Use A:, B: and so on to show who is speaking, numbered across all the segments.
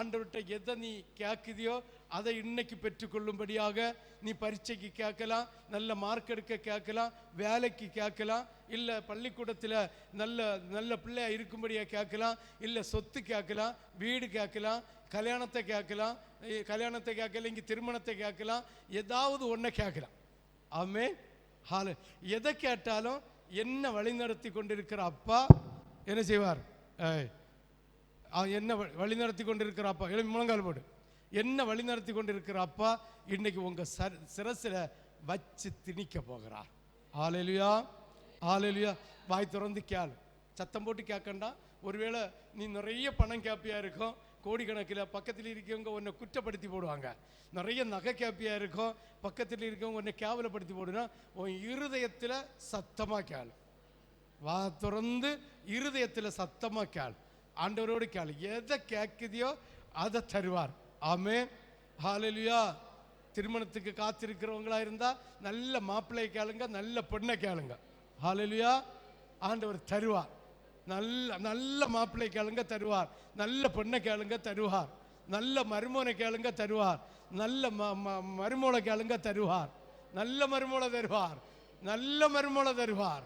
A: ஆண்டவர்கிட்ட எதை நீ கேட்குதியோ அதை இன்னைக்கு பெற்றுக்கொள்ளும்படியாக நீ பரீட்சைக்கு கேட்கலாம் நல்ல மார்க் எடுக்க கேட்கலாம் வேலைக்கு கேட்கலாம் இல்லை பள்ளிக்கூடத்தில் நல்ல நல்ல பிள்ளையா இருக்கும்படியா கேட்கலாம் இல்லை சொத்து கேட்கலாம் வீடு கேட்கலாம் கல்யாணத்தை கேட்கலாம் கல்யாணத்தை கேட்கல இங்கே திருமணத்தை கேட்கலாம் ஏதாவது ஒன்றை கேட்கலாம். ஆமே ஹால எதை கேட்டாலும் என்ன வழிநடத்தி கொண்டிருக்கிற அப்பா என்ன செய்வார்? ஏய் அவன் என்ன வ- வழி நடத்தி கொண்டிருக்கிற அப்பா எழுதி முழங்கால் போடு. என்ன வழி நடத்தி கொண்டிருக்கிற அப்பா இன்னைக்கு உங்கள் சர் சிரசில் வச்சு திணிக்க போகிறார். ஆலையிலுயா ஆலையிலுயா வாய் திறந்து கேள். சத்தம் போட்டு கேட்கண்டா ஒருவேளை நீ நிறைய பணம் கேப்பியாக இருக்கும். கோடிக்கணக்கில் பக்கத்தில் இருக்கவங்க உன்னை குற்றப்படுத்தி போடுவாங்க. நிறைய நகை கேப்பியாக இருக்கும். பக்கத்தில் இருக்கவங்க உன்னை கேவலப்படுத்தி போடுனா உன் இருதயத்தில் சத்தமாக கேள். வா திறந்து இருதயத்தில் சத்தமாக கேள். ஆண்டவரோடு கேளு. எதை கேட்குதியோ அதை தருவார். ஆமே ஹாலலியா திருமணத்துக்கு காத்திருக்கிறவங்களா இருந்தா நல்ல மாப்பிள்ளையை கேளுங்க நல்ல பொண்ணை கேளுங்க. ஹாலலியா ஆண்டவர் தருவார். நல்ல நல்ல மாப்பிள்ளை கேளுங்க தருவார். நல்ல பொண்ணை கேளுங்க தருவார். நல்ல மருமோனை கேளுங்க தருவார். நல்ல ம ம- மருமோளை கேளுங்க தருவார். நல்ல மருமோளை தருவார். நல்ல மருமோளை தருவார்.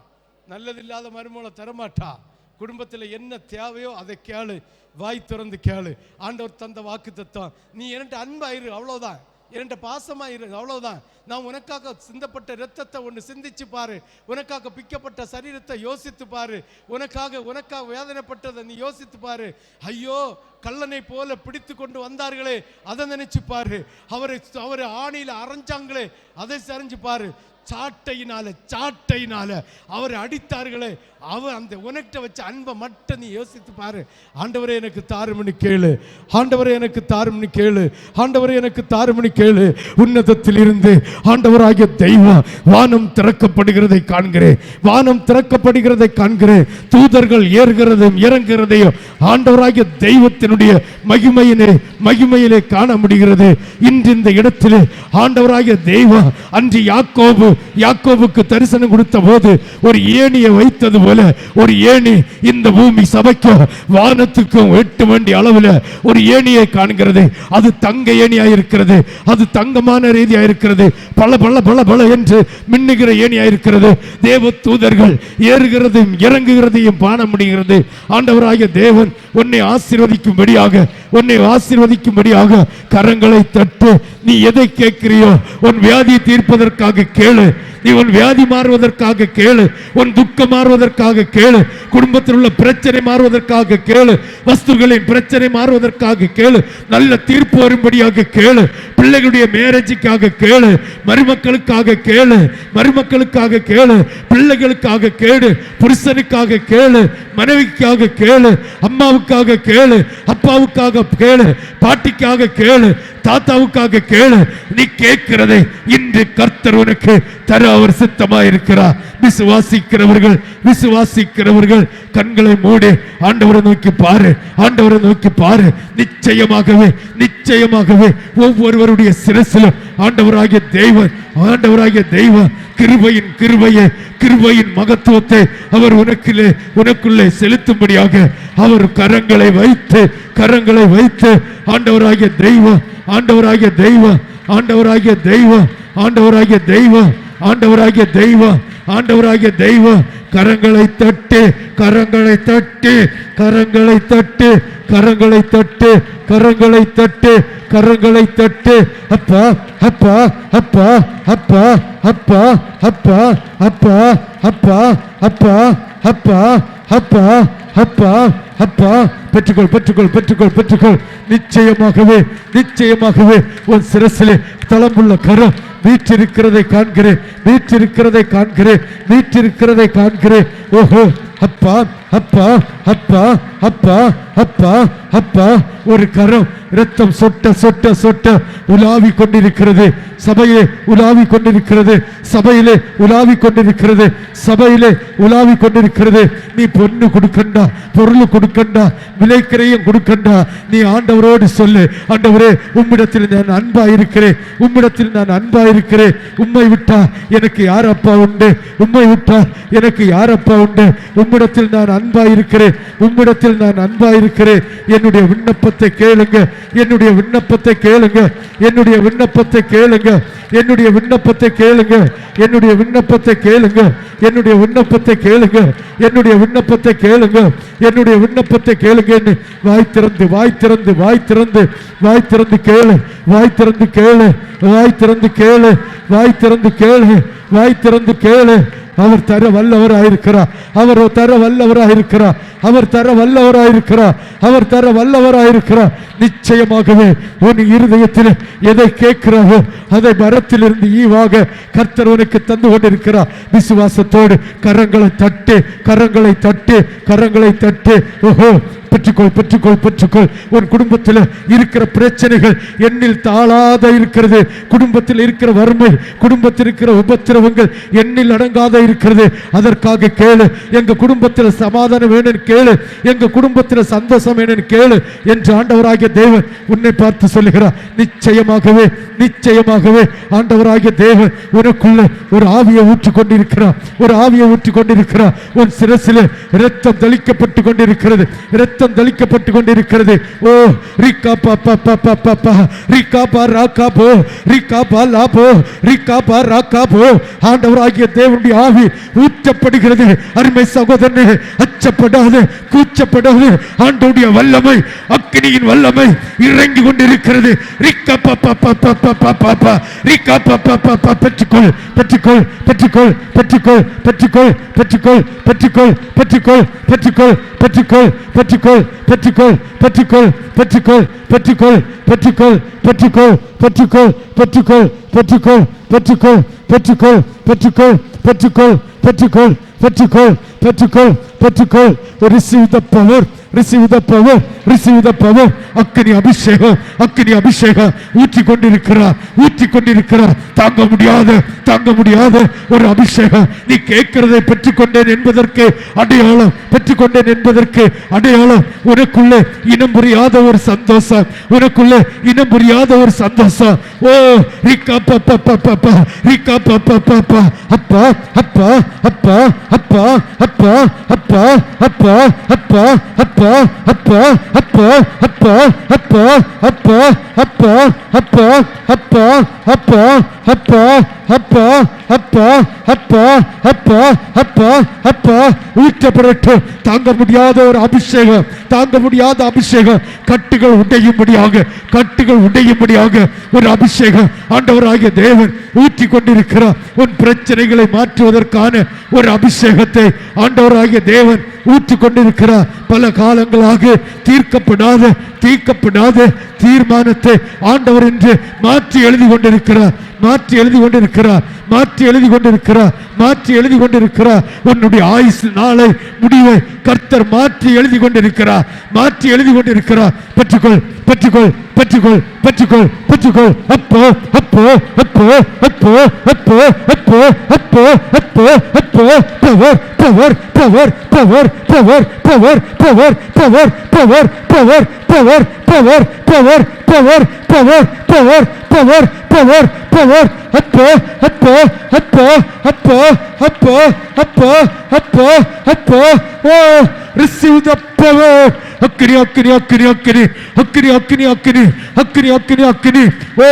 A: நல்லதில்லாத மருமோளை தரமாட்டா குடும்பத்தில் என்ன தேவையோ அதை கேளு. வாய் திறந்து கேளு. ஆண்டவர் தந்த வாக்கு தத்துவம். நீ என்கிட்ட அன்பாயிரு அவ்வளோதான் என்கிட்ட பாசமாயிரு அவ்வளோதான் நான் உனக்காக சிந்தப்பட்ட இரத்தத்தை ஒன்று சிந்திச்சு பாரு. உனக்காக பிக்கப்பட்ட சரீரத்தை யோசித்து பாரு. உனக்காக உனக்காக வேதனைப்பட்டதை நீ யோசித்து பாரு. ஐயோ கல்லனை போல பிடித்து கொண்டு வந்தார்களே. அதை நினைச்சு பாரு. அவரை அவரை ஆணியில் அரைஞ்சாங்களே. அதை சரிஞ்சு பாரு. சாட்டையினால சாட்டையினால. அவரை அடித்தார்களே அவர் அந்த உனக்கிட்ட வச்ச அன்பை மட்டும் நீ யோசித்து பாரு. ஆண்டவரே எனக்கு தாருமணி கேளு. ஆண்டவரே எனக்கு தாருமணி கேளு. ஆண்டவரே எனக்கு தாருமணி கேளு. உன்னதத்தில் இருந்து ஆண்டவராகிய தெய்வம் வானம் திறக்கப்படுகிறதை காண்கிறேன் வானம் திறக்கப்படுகிறதை காண்கிறேன் தூதர்கள் ஏறுகிறதையும் இறங்குகிறதையும் ஆண்டவராகிய தெய்வத்தினுடைய மகிமையிலே மகிமையிலே காண முடிகிறது. இன்று இந்த இடத்திலே ஆண்டவராகிய தெய்வம் அன்று யாக்கோபு யாக்கோவுக்கு தரிசனம் கொடுத்த போது ஒரு ஏணியை வைத்தது போல ஒரு ஏணி இந்த பூமி சபைக்கும் வானத்துக்கும் எட்டு வண்டி அளவில் ஒரு ஏணியை காண்கிறது. அது தங்க ஏணியாக இருக்கிறது. அது தங்கமான ரீதியாக இருக்கிறது. பல பல பல பல என்று மின்னுகிற ஏணியாக இருக்கிறது. தேவ தூதர்கள் ஏறுகிறதையும் இறங்குகிறதையும் காண முடிகிறது. ஆண்டவராகிய தேவன் உன்னை ஆசீர்வதிக்கும்படியாக உன்னை ஆசீர்வதிக்கும்படியாக கரங்களை தட்டு நீ எதை கேட்கிறியோ உன் வியாதியை தீர்ப்பதற்காக கேளு. நீ உன் வியாதி மாறுவதற்காக கேளு உன் துக்கம் மாறுவதற்காக கேளு குடும்பத்தில் உள்ள பிரச்சனை மாறுவதற்காக கேளு வஸ்துகளின் பிரச்சனை மாறுவதற்காக கேளு நல்ல தீர்ப்பு வரும்படியாக கேளு பிள்ளைகளுடைய மேரேஜுக்காக கேளு மருமக்களுக்காக கேளு மருமக்களுக்காக கேளு பிள்ளைகளுக்காக கேளு புருஷனுக்காக கேளு மனைவிக்காக கேளு அம்மாவுக்காக கேளு அப்பாவுக்காக கேளு பாட்டிக்காக கேளு தாத்தாவுக்காக கேளு நீ கேட்கிறதை இன்று கர்த்தர் உனக்கு தர அவர் சித்தமா இருக்கிறார் விசுவாசிக்கிறவர்கள் விசுவாசிக்கிறவர்கள் கண்களை மூடி. ஆண்டவரை நோக்கி பாரு ஆண்டவரை நோக்கி பாரு. நிச்சயமாகவே நிச்சயமாகவே ஒவ்வொருவருடைய சிரசிலும் ஆண்டவராகிய தெய்வம் ஆண்டவராகிய தெய்வம் கிருபையின் கிருபையை கிருபையின் மகத்துவத்தை அவர் உனக்குள்ளே உனக்குள்ளே செலுத்தும்படியாக அவர் கரங்களை வைத்து கரங்களை வைத்து ஆண்டவராகிய தெய்வம் ஆண்டவராகிய தெய்வம் ஆண்டவராகிய தெய்வம் ஆண்டவராகிய தெய்வம் ஆண்டவராகிய தெய்வம் ஆண்டவராகிய தெய்வம் கரங்களை தட்டு கரங்களை தட்டு கரங்களை தட்டு கரங்களை தட்டு கரங்களை தட்டு கரங்களை தட்டு அப்பா அப்பா அப்பா அப்பா அப்பா அப்பா அப்பா அப்பா அப்பா அப்பா அப்பா அப்பா அப்பா பெற்றுக்கொள் பெற்றுக்கொள் பெற்றுக்கொள் பெற்றுக்கொள். நிச்சயமாகவே நிச்சயமாகவே உன் சிரசிலே தளமுள்ள கரம் மீற்றிருக்கிறதை காண்கிறேன் மீற்றிருக்கிறதை காண்கிறேன் மீற்றிருக்கிறதை காண்கிறேன். ஓஹோ அப்பா அப்பா அப்பா அப்பா அப்பா அப்பா ஒரு கரம். ரத்தம் சொட்ட சொட்ட சொட்ட உலாவி கொண்டிருக்கிறது. சபையிலே உலாவி கொண்டிருக்கிறது. சபையிலே உலாவி கொண்டிருக்கிறது. சபையிலே உலாவி கொண்டிருக்கிறது. நீ பொண்ணு கொடுக்கண்டா பொருள் கொடுக்கண்டா விலைக்கிறையும் கொடுக்கண்டா. நீ ஆண்டவரோடு சொல்லு. ஆண்டவரே உம்மிடத்தில் நான் அன்பா இருக்கிறேன் உம்மிடத்தில் நான் அன்பா இருக்கிறேன் உம்மை விட்டா எனக்கு யார் அப்பா உண்டு? உம்மை விட்டா எனக்கு யார் அப்பா உண்டு? உம்மிடத்தில் நான் அன்பா இருக்கிறேன் உம்மிடத்தில் நான் அன்பா இருக்கிறேன் என்னுடைய விண்ணப்பத்தை கேளுங்க. என்னுடைய விண்ணப்பத்தை கேளுங்க. என்னுடைய விண்ணப்பத்தை கேளுங்க. என்னுடைய விண்ணப்பத்தை கேளுங்க. என்னுடைய விண்ணப்பத்தை கேளுங்க. என்னுடைய விண்ணப்பத்தை கேளுங்க. என்னுடைய விண்ணப்பத்தை கேளுங்க. என்னுடைய விண்ணப்பத்தை கேளுங்கன்னு வாய் திறந்து வாய் திறந்து வாய் திறந்து வாய் திறந்து கேளு. வாய் திறந்து கேளு. வாய் திறந்து கேளு வாய் திறந்து கேளு வாய் திறந்து கேளு. அவர் தர வல்லவராயிருக்கிறார். அவர் தர வல்லவராயிருக்கிறார். அவர் தர வல்லவராயிருக்கிறார். அவர் தர வல்லவராயிருக்கிறார். நிச்சயமாகவே உன் இருதயத்தில் எதை கேட்கிறாரோ அதை மரத்திலிருந்து ஈவாக கர்த்தர் உனக்கு தந்து கொண்டிருக்கிறார். விசுவாசத்தோடு கரங்களை தட்டு கரங்களை தட்டு கரங்களை தட்டு. ஓஹோ பெற்றுக்கொள் பெற்றுக்கொள் பெற்றுக்கொள். உன் குடும்பத்தில் இருக்கிற பிரச்சனைகள் எண்ணில் தாழாத இருக்கிறது. குடும்பத்தில் இருக்கிற வறுமை குடும்பத்தில் இருக்கிற உபத்திரவங்கள் எண்ணில் அடங்காத இருக்கிறது. அதற்காக கேளு எங்க குடும்பத்தில் சமாதானம் வேணும்னு கேளு எங்க குடும்பத்தில் சந்தோஷம் வேணும்னு கேளு என்று ஆண்டவராகிய தேவன் உன்னை பார்த்து சொல்லுகிறார். நிச்சயமாகவே நிச்சயமாகவே ஆண்டவராகிய தேவன் உனக்குள்ள ஒரு ஆவியை ஊற்றி கொண்டிருக்கிறார் ஒரு ஆவியை ஊற்றிக் கொண்டிருக்கிறார் உன் சிரசில் இரத்தம் தெளிக்கப்பட்டு கொண்டிருக்கிறது ரத்தம் தெளிக்கப்பட்டு கொண்டிருக்கிறது ஓ ரிக்கா பா பா பா பா பா பா ரிக்கா பா ராக்கா போ ரிக்கா பா லா போ ரிக்கா பா ராக்கா போ ஆண்டவராகிய தேவனுடைய ஆவி ஊற்றப்படுகிறது அருமை சகோதரனே அச்சப்படாது கூச்சப்படாது ஆண்டவருடைய வல்லமை அக்கினியின் வல்லமை இறங்கி கொண்டிருக்கிறது ரிக்கா பா பா பா பா பா பா பா பா ரிக்கா பா பா பா பா பெற்றுக்கொள் பெற்றுக்கொள் பெற்றுக்கொள் பெற்றுக்கொள் பெற்றுக்கொள் பெற்றுக்கொள் பெற்றுக்கொள் பெற்றுக்கொள் பெற்றுக்கொள் பெற்றுக்கொள் பெற்றுக்கொள் பெற்றுக்கொள் பெற்றுக்கொள் பெற்றுக்கொள் பெற்றுக்கொள் பெற்றுக்கொள் பெற்றுக்கொள் பெற்றுக்கொள் பெற்றுக்கொள் பெற்றுக்கொள் பெற்றுக்கொள் பெற்றுக்கொள் பெற்றுக்கொள் பெற்றுக்கொள் பெற்றுக்கொள் பெற்றுக்கொள் பெற்றுக்கொள் பெற்றுக்கொள் receive the power receive the power receive the power அக்னி அபிஷேகம் அக்னி அபிஷேகம். ஊற்றி கொண்டிருக்கிறார் ஊற்றி கொண்டிருக்கிறார் தாங்க முடியாத தாங்க முடியாத ஒரு அபிஷேகம். நீ கேட்கிறதை பெற்றுக்கொண்டேன் என்பதற்கு அடையாளம் பெற்றுக்கொண்டேன் என்பதற்கு அடையாளம். உனக்குள்ளே இனம் புரியாத ஒரு சந்தோஷம் உனக்குள்ளே இனம் புரியாத ஒரு சந்தோஷம். ஓ ரிக்கா பாப்பா பாப்பா ரிக்கா பாப்பா பாப்பா அப்பா அப்பா அப்பா அப்பா அப்பா அப்பா அப்பா அப்பா அப்பா அப்போ அப்போ அப்போ அப்போ அப்போ அப்போ அப்போ அப்போ அப்போ அப்போ அப்போ அப்போ அப்போ அப்போ அப்போ அப்போ அப்போ ஊற்றப்படட்டும் தாங்க முடியாத ஒரு அபிஷேகம் தாங்க முடியாத அபிஷேகம் கட்டுகள் உடையும்படியாக கட்டுகள் உடையும்படியாக ஒரு அபிஷேகம் ஆண்டவராகிய தேவன் ஊற்றி கொண்டிருக்கிறார் உன் பிரச்சனைகளை மாற்றுவதற்கான ஒரு அபிஷேகத்தை ஆண்டவராகிய தேவன் ஊற்றி கொண்டிருக்கிறார் பல காலங்களாக தீர்க்கப்படாத தீர்க்கப்படாத தீர்மானத்தை ஆண்டவர் என்று மாற்றி எழுதி கொண்டிருக்கிறார் மாற்றி எழுதி கொண்டிருக்கிறார் மாற்றி எழுதி கொண்டிருக்கிறார் மாற்றி எழுதி கொண்டிருக்கிறார் உன்னுடைய ஆயுசு நாளை முடிவை கர்த்தர் மாற்றி எழுதி கொண்டிருக்கிறார் மாற்றி எழுதி கொண்டிருக்கிறார் பெற்றுக்கொள் பெற்றுக்கொள் பெற்றுக்கொள் பெற்றுக்கொள் பெற்றுக்கொள் அப்போ அப்போ அப்போ அப்போ அப்போ அப்போ அப்போ அப்போ அப்போ power power power power power power power power power power power power power power power power power power power அப்போ அப்போ அப்போ அப்போ அப்போ அப்போ அப்போ அப்போ ஓ receive the power. அக்கினி அக்கினி அக்கினி அக்கினி அக்கினி அக்கினி அக்கினி அக்னி அக்னி அக்னி ஓ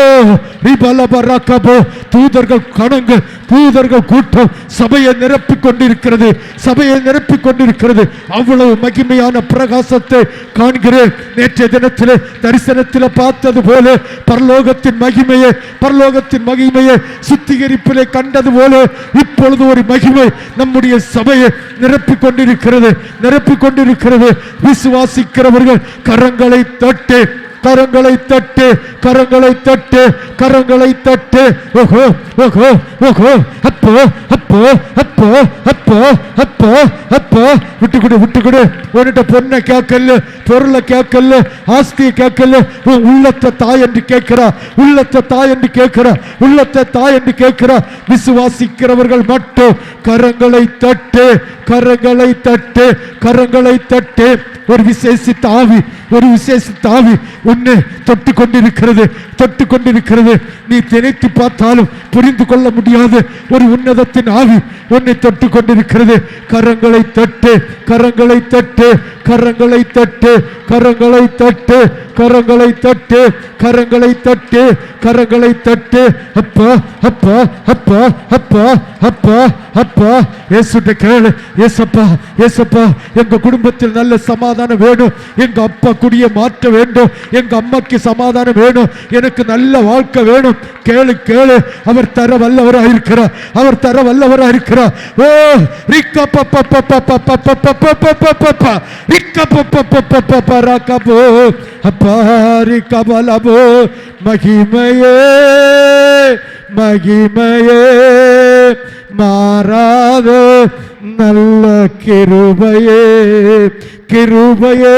A: ரிபலபராக்கபோ தூதர்கள் கணங்கள் தூதர்கள் கூட்டம் சபையை நிரப்பிக் கொண்டிருக்கிறது சபையை நிரப்பிக் கொண்டிருக்கிறது. அவ்வளவு மகிமையான பிரகாசத்தை காண்கிறேன். நேற்றைய தினத்தில் தரிசனத்தில் பார்த்தது போல பரலோகத்தின் மகிமையை பரலோகத்தின் மகிமையை சுத்திகரிப்பிலே கண்டது போல இப்பொழுது ஒரு மகிமை நம்முடைய சபையை நிரப்பிக் கொண்டிருக்கிறது நிரப்பிக் கொண்டிருக்கிறது. விசுவாசிக்கிறவர்கள் கரங்களை தட்டு கரங்களை தட்டு கரங்களை தட்டு கரங்களை தட்டு. ஓஹோ ஓஹோ ஓஹோ. அப்போ அப்போ அப்போ அப்போ அப்போ அப்போ. விட்டு கொடு விட்டு கொடு உன்கிட்ட பொண்ணை கேட்கல பொருளை கேட்கல ஆஸ்தியை கேட்கல உன் உள்ளத்தை தாய் என்று கேட்கிறா உள்ளத்தை தாய் என்று கேட்கிறா உள்ளத்தை தாய் என்று கேட்கிறா. விசுவாசிக்கிறவர்கள் மட்டும் கரங்களை தட்டு கரங்களை தட்டு கரங்களை தட்டு. ஒரு விசேஷித்த ஆவி ஒரு விசேஷித்த ஆவி உன்னை தொட்டு கொண்டிருக்கிறது தொட்டு கொண்டிருக்கிறது. நீ நினைத்து பார்த்தாலும் புரிந்து கொள்ள முடியாது ஒரு உன்னதத்தின் ஆவி உன்னை தொட்டு கொண்டிருக்கிறது. கரங்களை தட்டு கரங்களை தட்டு கரங்களை தட்டு கரங்களை தட்டு கரங்களை தட்டு கரங்களை தட்டு கரங்களை தட்டு. அப்பா அப்பா அப்பா அப்பா அப்பா அப்பா. இயேசுட்ட கேளு. ஏசப்பா ஏசப்பா எங்க குடும்பத்தில் நல்ல சமாதானம் வேணும். எங்க அப்பா குடிய மாற்ற வேண்டும். எங்க அம்மாக்கு சமாதானம் வேணும் எனக்கு நல்ல வாழ்க்கை வேணும் கேளு கேளு அவர் தர வல்லவராக இருக்கிறார் அவர் தர வல்லவராக இருக்கிறார் ஓ ரிக்க பப்ப அப்பா ரிக்க மகிமையே மகிமையே மாறாத நல்ல கிருபையே கிருபையே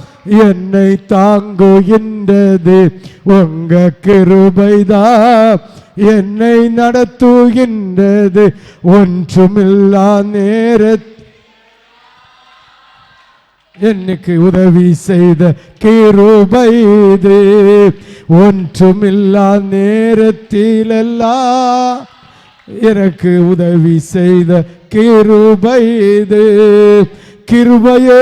A: என்னை தாங்குகின்றது உங்க கிருபைதான் என்னை நடத்துகின்றது ஒன்றுமில்லா நேரத்தில் எனக்கு உதவி செய்த கிருபை இது ஒன்றுமில்லா நேரத்திலெல்லாம் எனக்கு உதவி செய்த கிருபை இது கிருபையே.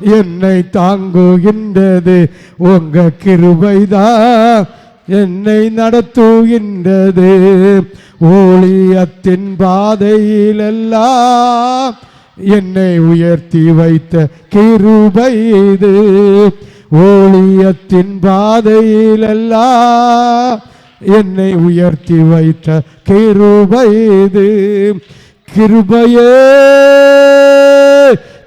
A: என்னை தாங்குகின்றது. உங்க கிருபைதான் என்னை நடத்துகின்றது. ஊழியத்தின் பாதையிலெல்லாம் என்னை உயர்த்தி வைத்த கிருபை இது. ஊழியத்தின் பாதையிலெல்லாம் என்னை உயர்த்தி வைத்த கிருபை இது. கிருபையே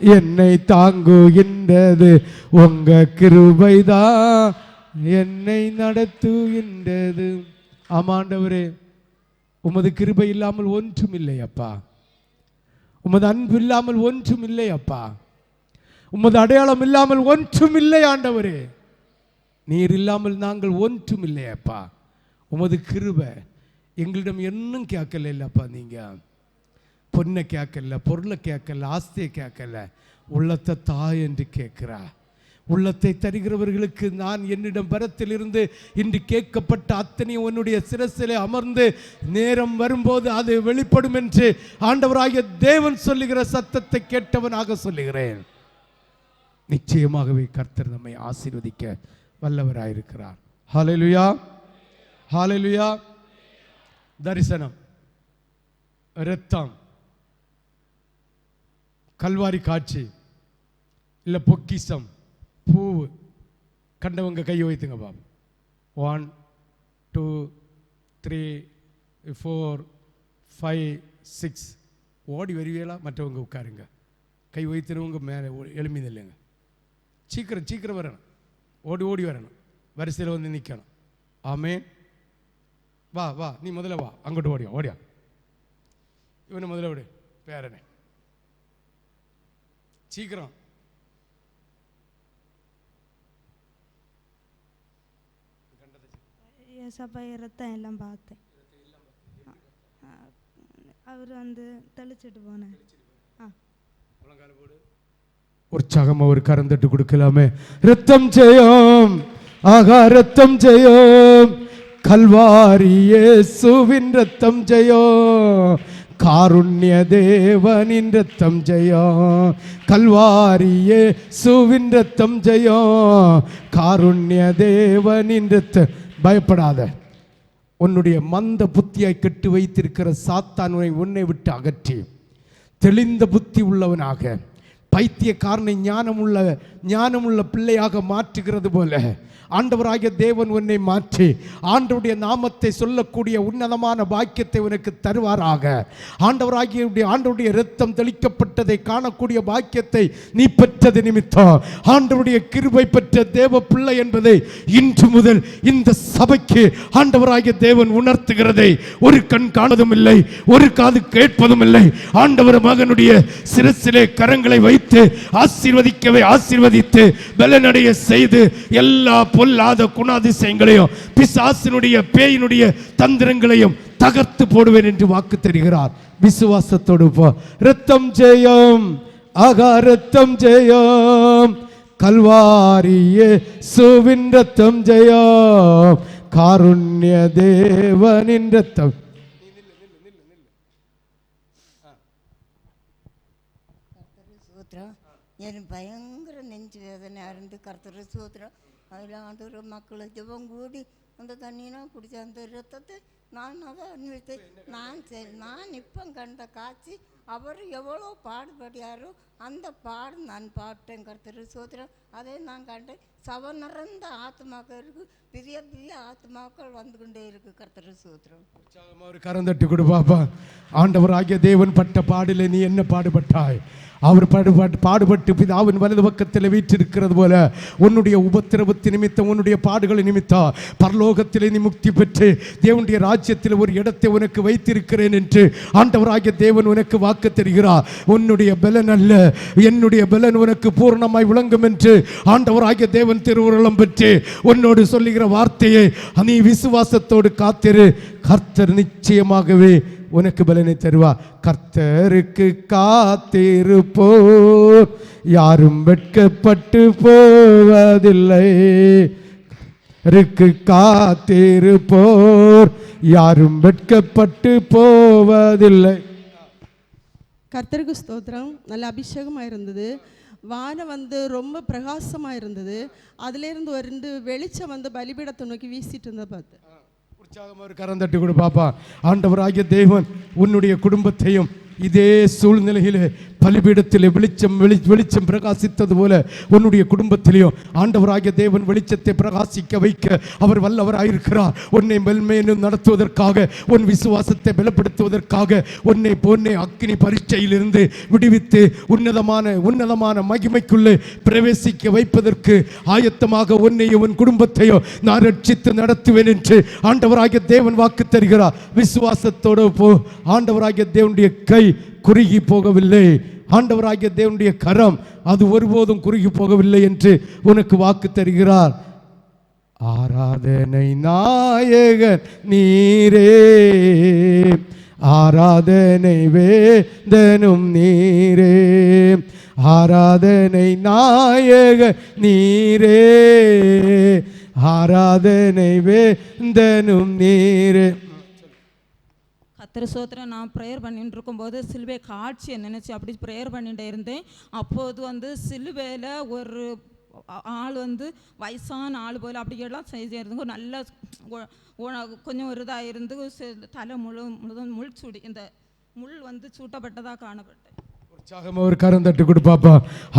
A: என்னை தாங்குகின்றது. உங்க கிருபைதான் என்னை நடத்துகின்றது. ஆமாண்டவரே உமது கிருபை இல்லாமல் ஒன்றும் இல்லை அப்பா. உமது அன்பு இல்லாமல் ஒன்றும் இல்லை அப்பா. உமது அடையாளம் இல்லாமல் ஒன்றும் இல்லை ஆண்டவரே. நீர் இல்லாமல் நாங்கள் ஒன்றும் இல்லை அப்பா. உமது கிருபை எங்களிடம் என்னும் கேட்கல இல்லப்பா நீங்கள் பொண்ணை கேட்கல பொருளை கேட்கல ஆஸ்தியை கேட்கல. உள்ளத்தை தாய் என்று கேட்கிறா. உள்ளத்தை தருகிறவர்களுக்கு நான் என்னிடம் பரத்திலிருந்து இன்று கேட்கப்பட்ட அத்தனை உன்னுடைய சிரசிலே அமர்ந்து நேரம் வரும்போது அது வெளிப்படும் என்று ஆண்டவராகிய தேவன் சொல்லுகிற சத்தத்தை கேட்டவனாக சொல்லுகிறேன். நிச்சயமாகவே கர்த்தர் நம்மை ஆசீர்வதிக்க வல்லவராயிருக்கிறார். ஹாலலுயா ஹாலலுயா தரிசனம். இரத்தம். கல்வாரி காட்சி இல்லை பொக்கிசம் பூவு கண்டவங்க கையை வைத்துங்க Babu. One two three four five six ஓடி வருவீங்களா மற்றவங்க உட்காருங்க. கை வைத்தினவங்க மேலே எழுமி இல்லைங்க சீக்கிரம் சீக்கிரம் வரணும். ஓடி ஓடி வரணும். வரிசையில் வந்து நிற்கணும் ஆமே வா வா. நீ முதல்ல வா. அங்கிட்டு ஓடியா ஓடியா. இவனை முதல்ல விடு. பேரனே. சீக்கிரம்.
B: ஏசப்பா ரத்தம் எல்லாம் பார்த்தேன். அவர் வந்து தெளிச்சிட்டு போனேன் ஆ.
A: உற்சாகமா ஒரு கரந்தட்டு கொடுக்கலாமே. ரத்தம் ஜெயம் ஆகா ரத்தம் ஜெயம். கல்வாரி இயேசுவின் ரத்தம் ஜெயம். காருண்ய தேவனின் ரத்தம் ஜெயம். கல்வாரியே இயேசுவின் ரத்தம் ஜெயம். காருண்ய தேவனின் ரத்தம் பயப்படாத. உன்னுடைய மந்த புத்தியாய் கெட்டு வைத்திருக்கிற சாத்தானுவை உன்னை உன்னை விட்டு அகற்றி. தெளிந்த புத்தி உள்ளவனாக பைத்தியக்காரனை ஞானமுள்ள ஞானமுள்ள பிள்ளையாக மாற்றுகிறது போல ஆண்டவராகிய தேவன் உன்னை மாற்றி ஆண்டவருடைய நாமத்தை சொல்லக்கூடிய உன்னதமான பாக்கியத்தை உனக்கு தருவாராக. ஆண்டவராகிய ஆண்டவருடைய இரத்தம் தெளிக்கப்பட்டதை காணக்கூடிய பாக்கியத்தை நீ பெற்றது நிமித்தம். ஆண்டவருடைய கிருபை பெற்ற தேவ பிள்ளை என்பதை இன்று முதல் இந்த சபைக்கு ஆண்டவராகிய தேவன் உணர்த்துகிறதை ஒரு கண் காணதும் இல்லை ஒரு காது கேட்பதும் இல்லை. ஆண்டவர் மகனுடைய சிரசிலே கரங்களை வைத்து ஆசீர்வதிக்கவே ஆசீர்வதித்து பலனடைய செய்து எல்லா பொல்லாத குணாதிசயங்களையும் பிசாசினுடைய பேயினுடைய தந்திரங்களையும் தகர்த்து போடுவேன் என்று வாக்கு தருகிறார். விசுவாசத்தோடு போ. ரத்தம் ஜெயம் ஆகா ரத்தம் ஜெயம். கல்வாரியே சுவின் ரத்தம் ஜெயம். காருண்ய தேவனின் ரத்தம்
C: பயங்கர நெஞ்சு வேதனை அருந்து கருத்துற சூத்திரம். அதில் ஆண்டவர் மக்களை ஜெபம் கூடி அந்த தண்ணியெல்லாம் குடிச்ச அந்த ரத்தத்தை நான் அதை அனுபவித்தேன் நான் சரி நான் இப்போ கண்ட காட்சி அவர் எவ்வளோ பாடுபடியாரோ அந்த பாடம் நான் பாட்டேன் கர்த்தரு சூத்திரம். அதை நான் கண்டு சவ நிறந்த ஆத்மாக்கள் இருக்கு. பெரிய பெரிய ஆத்மாக்கள் வந்து கொண்டே இருக்கு கர்த்தரு சூத்திரம்.
A: உற்சாகமாக ஒரு கரந்தட்டு கொடு பாப்பா. ஆண்டவராகிய தேவன் பட்ட பாடிலே நீ என்ன பாடுபட்டாய்? அவர் பாடுபாட்டு பாடுபட்டு பிதாவின் வலது பக்கத்தில் வீற்றிருக்கிறது போல உன்னுடைய உபத்திரவத்து நிமித்தம் உன்னுடைய பாடுகளை நிமித்தம் பரலோகத்தில் நீ முக்தி பெற்று தேவனுடைய ராஜ்யத்தில் ஒரு இடத்தை உனக்கு வைத்திருக்கிறேன் என்று ஆண்டவராகிய தேவன் உனக்கு வாக்கு தருகிறார். உன்னுடைய பலன் அல்ல. என்னுடைய பலன் உனக்கு பூரணமாய் விளங்கும் என்று ஆண்டவராகிய தேவன் திருவுருளம் பெற்று உன்னோடு சொல்லுகிற வார்த்தையை நீ விசுவாசத்தோடு காத்திரு. கர்த்தர் நிச்சயமாகவே உனக்கு பலனை தருவா. கர்த்தருக்கு காத்திருப்போ. யாரும் வெட்கப்பட்டு போவதில்லை. கர்த்தருக்கு காத்திருப்போர். யாரும் வெட்கப்பட்டு போவதில்லை.
D: கர்த்தருக்கு ஸ்தோத்திரம். நல்ல அபிஷேகமாக இருந்தது வானம் வந்து ரொம்ப பிரகாசமாக இருந்தது அதுலேருந்து ஒரு ரெண்டு வெளிச்சம் வந்து பலிபீடத்தை நோக்கி வீசிட்டு இருந்த பார்த்து
A: உற்சாகமாக ஒரு கரம் தட்டி கொடு பாப்பா. ஆண்டவராகிய தேவன் உன்னுடைய குடும்பத்தையும் இதே சூழ்நிலையிலே பலிபீடத்திலே வெளிச்சம் வெளி வெளிச்சம் பிரகாசித்தது போல உன்னுடைய குடும்பத்திலையும் ஆண்டவராகிய தேவன் வெளிச்சத்தை பிரகாசிக்க வைக்க அவர் வல்லவராயிருக்கிறார். உன்னை மெல்மேலும் நடத்துவதற்காக உன் விசுவாசத்தை பலப்படுத்துவதற்காக உன்னை பொன்னை அக்னி பரீட்சையிலிருந்து விடுவித்து உன்னதமான உன்னதமான மகிமைக்குள்ளே பிரவேசிக்க வைப்பதற்கு ஆயத்தமாக உன்னையும் உன் குடும்பத்தையும் நான் ரட்சித்து நடத்துவேன் என்று ஆண்டவராகிய தேவன் வாக்கு தருகிறார். விசுவாசத்தோடு போ. ஆண்டவராகிய தேவனுடைய கை குறுகி போகவில்லை. ஆண்டவராகிய தேவனுடைய கரம் அது ஒருபோதும் குறுகி போகவில்லை என்று உனக்கு வாக்கு தருகிறார். ஆராதனை நாயகன் நீரே. ஆராதனை வேதனும் நீரே. ஆராதனை நாயக நீரே. ஆராதனை வேந்தனும் நீரே.
E: திருசோத்திரம் நான் ப்ரேயர் பண்ணிட்டு இருக்கும்போது சிலுவை காட்சியை நினச்சி அப்படி ப்ரேயர் பண்ணிட்டு இருந்தேன். அப்போது வந்து சிலுவையில் ஒரு ஆள் வந்து வயசான ஆள் போல் அப்படி எல்லாம் செய்திருந்தாங்க ஒரு நல்ல கொஞ்சம் ஒரு இதாக இருந்து தலை முழு முழுதும் முள் சுடி இந்த முள் வந்து சூட்டப்பட்டதாக காணப்பட்டேன்
A: உற்சாகமா ஒரு கரம் தட்டு கொடு பாப்பா.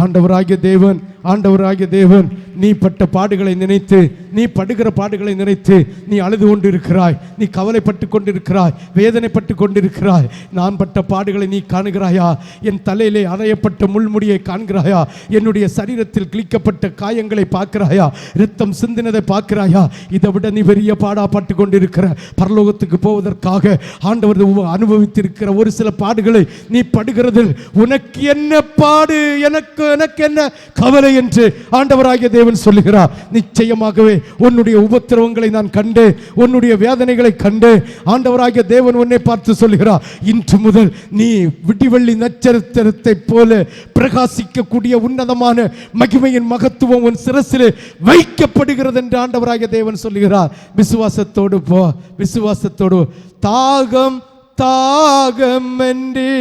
A: ஆண்டவராகிய தேவன் ஆண்டவராகிய தேவன் நீ பட்ட பாடுகளை நினைத்து நீ படுகிற பாடுகளை நினைத்து நீ அழுது கொண்டு இருக்கிறாய் நீ கவலைப்பட்டு கொண்டிருக்கிறாய் வேதனைப்பட்டு கொண்டிருக்கிறாய். நான் பட்ட பாடுகளை நீ காணுகிறாயா? என் தலையிலே அறையப்பட்ட முள்முடியை காண்கிறாயா? என்னுடைய சரீரத்தில் கிழிக்கப்பட்ட காயங்களை பார்க்கிறாயா? ரத்தம் சிந்தினதை பார்க்கிறாயா? இதை விட நீ பெரிய பாடாப்பட்டு கொண்டிருக்கிற பரலோகத்துக்கு போவதற்காக ஆண்டவர் அனுபவித்திருக்கிற ஒரு சில பாடுகளை நீ படுகிறதில் உனக்கு எனக்கு என்ன பாடு? எனக்கு எனக்கு என்ன கவலை என்று ஆண்டவராகிய தேவன் சொல்லுகிறார். நிச்சயமாகவே உன்னுடைய உபத்திரவங்களை நான் கண்டு உன்னுடைய வேதனைகளை கண்டு ஆண்டவராகிய தேவன் உன்னை பார்த்து சொல்லுகிறார். இன்று முதல் நீ விடிவள்ளி நட்சத்திரத்தை போல பிரகாசிக்கக்கூடிய உன்னதமான மகிமையின் மகத்துவம் உன் சிரசிலே வைக்கப்படுகிறது என்று ஆண்டவராகிய தேவன் சொல்லுகிறார். விசுவாசத்தோடு போ விசுவாசத்தோடு. தாகம் தாகம் என்றே.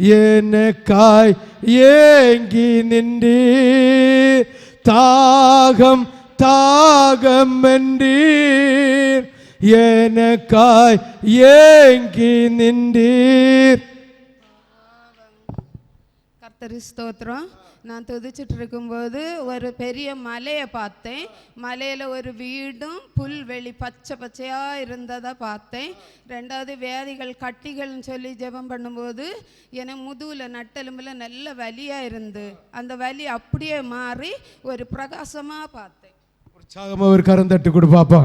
A: எனக்காய் ஏங்கி நின்றீர். தாகம் தாகம் என்றீர் எனக்காய் ஏங்கி நின்றீர்.
F: கர்த்தரி ஸ்தோத்திரம். நான் துதிச்சிட்டு இருக்கும்போது ஒரு பெரிய மலையை பார்த்தேன். மலையில் ஒரு வீடும் புல்வெளி பச்சை பச்சையாக இருந்ததை பார்த்தேன். ரெண்டாவது வியாதிகள் கட்டிகள்னு சொல்லி ஜெபம் பண்ணும்போது எனக்கு முதுகில் நட்டெலும்பில் நல்ல வலியாக இருந்து. அந்த வலி அப்படியே மாறி ஒரு பிரகாசமாக பார்த்தேன்.
A: உற்சாகமாக ஒரு கொடு பாப்பா.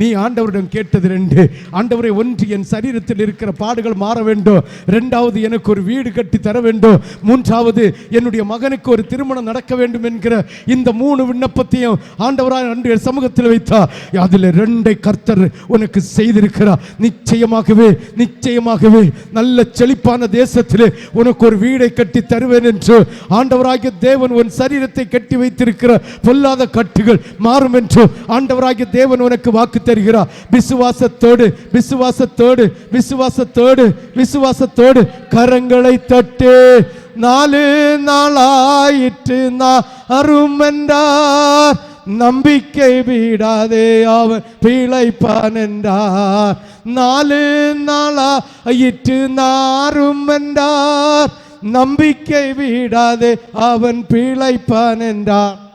A: நீ ஆண்டவரிடம் கேட்டது ரெண்டு. ஆண்டவரை ஒன்று என் சரீரத்தில் இருக்கிற பாடுகள் மாற வேண்டும். ரெண்டாவது எனக்கு ஒரு வீடு கட்டி தர வேண்டும். மூன்றாவது என்னுடைய மகனுக்கு ஒரு திருமணம் நடக்க வேண்டும் என்கிற இந்த மூணு விண்ணப்பத்தையும் ஆண்டவராக அன்று சமூகத்தில் வைத்தா அதில் ரெண்டை கர்த்தர் உனக்கு செய்திருக்கிறார். நிச்சயமாகவே நிச்சயமாகவே நல்ல செழிப்பான தேசத்தில் உனக்கு ஒரு வீடை கட்டி தருவேன் என்று ஆண்டவராகிய தேவன் உன் சரீரத்தை கட்டி வைத்திருக்கிற பொல்லாத கட்டுகள் மாறும் என்று என்று ஆண்டவராகிய தேவன் உனக்கு வாக்கு தருகிறார். விசுவாசத்தோடு விசுவாசத்தோடு விசுவாசத்தோடு விசுவாசத்தோடு கரங்களை தட்டு. நாலு நாளாயிற்று நான் அருமென்றார் நம்பிக்கை வீடாதே அவன் பிழைப்பான் என்றார். நாலு நாளா நாளாயிற்று நாரும் என்றார். நம்பிக்கை வீடாதே அவன் பிழைப்பான் என்றார்.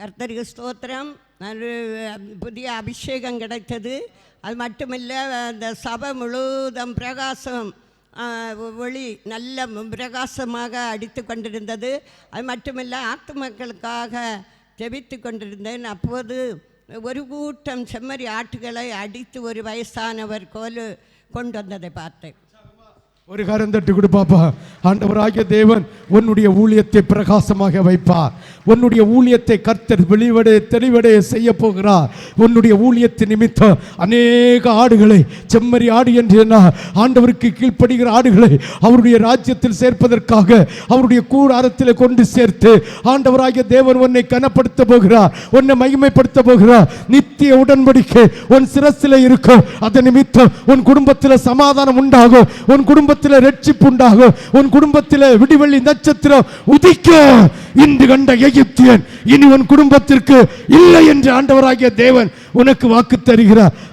C: கர்த்தருக்கு ஸ்தோத்திரம். புதிய அபிஷேகம் கிடைத்தது. அது மட்டுமில்லை அந்த சபை முழுவதும் பிரகாசம் ஒளி நல்ல பிரகாசமாக அடித்து கொண்டிருந்தது. அது மட்டுமில்லை ஆத்துமக்களுக்காக ஜெபித்து கொண்டிருந்தேன். அப்போது ஒரு கூட்டம் செம்மறி ஆட்டுகளை அடித்து ஒரு வயசானவர் கோல் கொண்டு வந்ததை பார்த்தேன்.
A: ஒரு கரம் தட்டு கொடு பாப்பா. ஆண்டவராகிய தேவன் உன்னுடைய ஊழியத்தை பிரகாசமாக வைப்பார். உன்னுடைய ஊழியத்தை கர்த்தர் வெளிவடைய தெளிவடைய செய்ய போகிறார். உன்னுடைய ஊழியத்தை நிமித்தம் அநேக ஆடுகளை செம்மறி ஆடு என்று ஆண்டவருக்கு கீழ்ப்படுகிற ஆடுகளை அவருடைய ராஜ்யத்தில் சேர்ப்பதற்காக அவருடைய கூடாரத்தில் கொண்டு சேர்த்து ஆண்டவராகிய தேவன் உன்னை கனப்படுத்த போகிறார். உன்னை மகிமைப்படுத்த போகிறார். நித்திய உடன்படிக்கை உன் சிரசில் இருக்கும். அதன் நிமித்தம் உன் குடும்பத்தில் சமாதானம் உண்டாகும். உன் குடும்பத்தில் ரட்சிப்பு உண்டாகும். உன் குடும்பத்தில் விடிவெள்ளி நட்சத்திரம் உதிக்க. இன்று கண்ட எகிப்தியன் இனி உன் குடும்பத்திற்கு இல்லை என்று ஆண்டவராகிய தேவன் உனக்கு வாக்கு தருகிறார்.